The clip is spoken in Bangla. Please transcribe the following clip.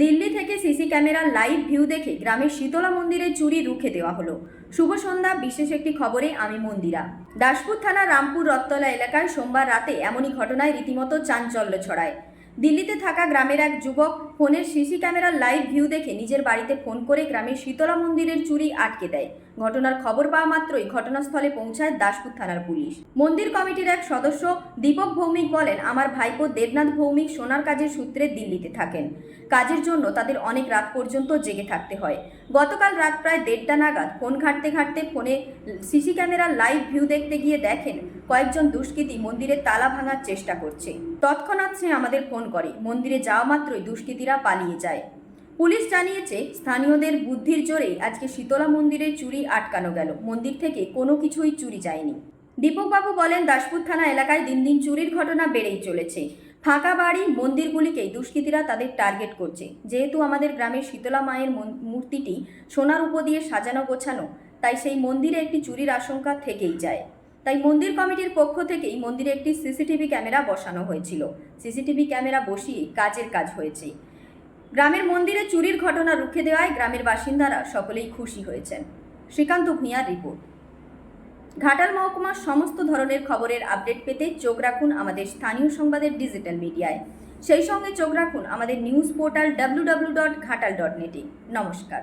দিল্লি থেকে সিসি ক্যামেরার লাইভ ভিউ দেখে গ্রামের শীতলা মন্দিরে চুরি রুখে দেওয়া হলো। শুভ সন্ধ্যা, বিশেষ একটি খবরে আমি মন্দিরা। দাসপুর থানা রামপুর রত্তলা এলাকায় সোমবার রাতে এমনই ঘটনায় রীতিমতো চাঞ্চল্য ছড়ায়। দিল্লিতে থাকা গ্রামের এক যুবক ফোনের সিসি ক্যামেরার লাইভ ভিউ দেখে নিজের বাড়িতে ফোন করে গ্রামের শীতলা মন্দিরের চুরি আটকে দেয়। ঘটনার খবর পাওয়া মাত্রই ঘটনাস্থলে পৌঁছায় দাসপুর থানার পুলিশ। মন্দির কমিটির এক সদস্য দীপক ভৌমিক বলেন, আমার ভাইপো দেবনাথ ভৌমিক সোনার কাজের সূত্রে দিল্লিতে থাকেন। কাজের জন্য তাদের অনেক রাত পর্যন্ত জেগে থাকতে হয়। গতকাল রাত প্রায় দেড়টা নাগাদ ফোন ঘাঁটতে ঘাঁটতে ফোনে সিসি ক্যামেরার লাইভ ভিউ দেখতে গিয়ে দেখেন কয়েকজন দুষ্কৃতী মন্দিরের তালা ভাঙার চেষ্টা করছে। তৎক্ষণাৎ সে আমাদের ফোন করে। মন্দিরে যাওয়া মাত্রই দুষ্কৃতীরা পালিয়ে যায়। পুলিশ জানিয়েছে, স্থানীয়দের বুদ্ধির জোরেই আজকে শীতলা মন্দিরের চুরি আটকানো গেল। মন্দির থেকে কোনো কিছুই চুরি যায়নি। দীপকবাবু বলেন, দাসপুর থানা এলাকায় দিন দিন চুরির ঘটনা বেড়েই চলেছে। ফাঁকা বাড়ি, মন্দিরগুলিকেই দুষ্কৃতীরা তাদের টার্গেট করছে। যেহেতু আমাদের গ্রামের শীতলা মায়ের মূর্তিটি সোনার উপ দিয়ে সাজানো গোছানো, তাই সেই মন্দিরে একটি চুরির আশঙ্কা থেকেই যায়। তাই মন্দির কমিটির পক্ষ থেকেই মন্দিরে একটি সিসিটিভি ক্যামেরা বসানো হয়েছিল। সিসিটিভি ক্যামেরা বসিয়ে কাজের কাজ হয়েছে। গ্রামের মন্দিরে চুরির ঘটনা রুখে দেওয়ায় গ্রামের বাসিন্দারা সকলেই খুশি হয়েছেন। শ্রীকান্ত ভূঁইয়ার রিপোর্ট। ঘাটাল মহকুমার সমস্ত ধরনের খবরের আপডেট পেতে চোখ রাখুন আমাদের স্থানীয় সংবাদের ডিজিটাল মিডিয়ায়। সেই সঙ্গে চোখ রাখুন আমাদের news portal W dot Ghatal dot নেটে নমস্কার।